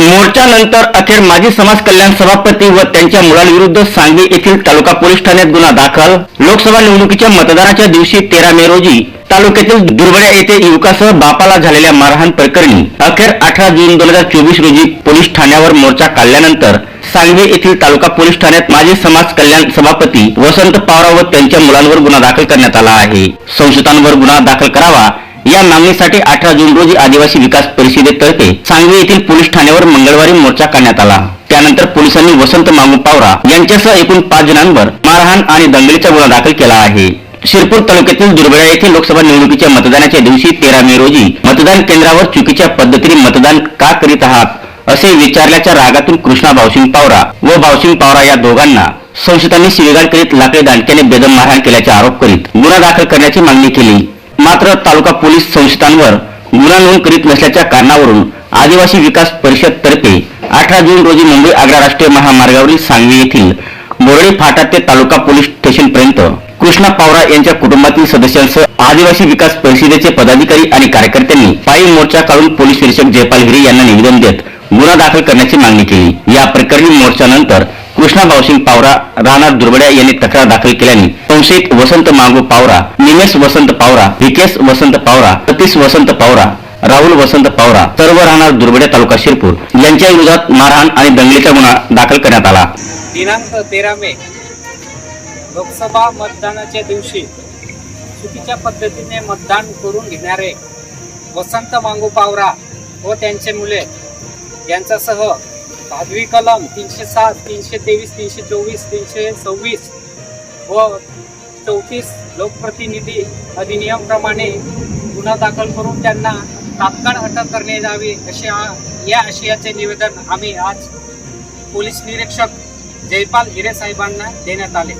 मोर्चानंतर अखेर माजी समाज कल्याण सभापती व त्यांच्या मुलांविरुद्ध सांगली येथील तालुका पोलीस ठाण्यात गुन्हा दाखल. लोकसभा निवडणुकीच्या मतदानाच्या दिवशी तेरा मे रोजी तालुक्यातील दुर्बड्या येथे युवकासह बापाला झालेल्या मारहाण प्रकरणी अखेर अठरा जून दोन हजार चोवीस रोजी पोलीस ठाण्यावर मोर्चा काढल्यानंतर सांगवी येथील तालुका पोलीस ठाण्यात माजी समाज कल्याण सभापती वसंत पावरा व त्यांच्या मुलांवर गुन्हा दाखल करण्यात आला आहे. संशयितांवर गुन्हा दाखल करावा या मागणीसाठी अठरा जून रोजी आदिवासी विकास परिषदेतर्फे सांगवी येथील पोलीस ठाण्यावर मंगळवारी मोर्चा काढण्यात आला. त्यानंतर पोलिसांनी वसंत मामू पावरा यांच्यासह एकूण पाच जणांवर मारहाण आणि दंगलीचा गुन्हा दाखल केला आहे. शिरपूर तालुक्यातील दुर्बळा येथे लोकसभा निवडणुकीच्या मतदानाच्या दिवशी तेरा मे रोजी मतदान केंद्रावर चुकीच्या पद्धतीने मतदान का करीत आहात असे विचारल्याच्या रागातून कृष्णा भावसिंग पावरा व भावसिंग पावरा या दोघांना संशयितांनी शिवीगाळ करीत लाकडी दांडक्याने बेदम मारहाण केल्याचा आरोप करीत गुन्हा दाखल करण्याची मागणी केली. मात्र तालुका पोलीस संस्थांवर गुन्हा नोंद करीत नसल्याच्या कारणावरून आदिवासी विकास परिषद तर्फे अठरा जून रोजी मुंबई आग्रा राष्ट्रीय महामार्गावरील सांगवी येथील बोरडी फाटा ते तालुका पोलीस स्टेशनपर्यंत कृष्णा पावरा यांच्या कुटुंबातील सदस्यांसह आदिवासी विकास परिषदेचे पदाधिकारी आणि कार्यकर्त्यांनी पायी मोर्चा काढून पोलीस निरीक्षक जयपाल हिरे यांना निवेदन देत गुन्हा दाखल करण्याची मागणी केली. या प्रकरणी मोर्चानंतर कृष्णा भावसिंग पावरा राहणार दुर्बड्या यांनी तक्रार दाखल केल्याने संशयित वसंत मांगू पावरा निमेश वसंत पावरा विकेश वसंत पावरा सतीश वसंत पावरा राहुल वसंत पावरा सर्व राहणार दुर्बड्या तालुका शिरपूर यांच्या विरोधात मारहाण आणि दंगलीचा गुन्हा दाखल करण्यात आला. दिनांक तेरा मे लोकसभा मतदानाच्या दिवशी चुकीच्या पद्धतीने मतदान करून घेणारे वसंत मांगू पावरा व त्यांचे मुले यांच्यासह साध्वी कलम तीनशे सात तीनशे तेवीस तीनशे चोवीस तीनशे सव्वीस व चौतीस लोकप्रतिनिधी अधिनियमप्रमाणे गुन्हा दाखल करून त्यांना तात्काळ अटक करण्यात यावी असे या आशयाचे निवेदन आम्ही आज पोलीस निरीक्षक जयपाल हिरे साहेबांना देण्यात आले.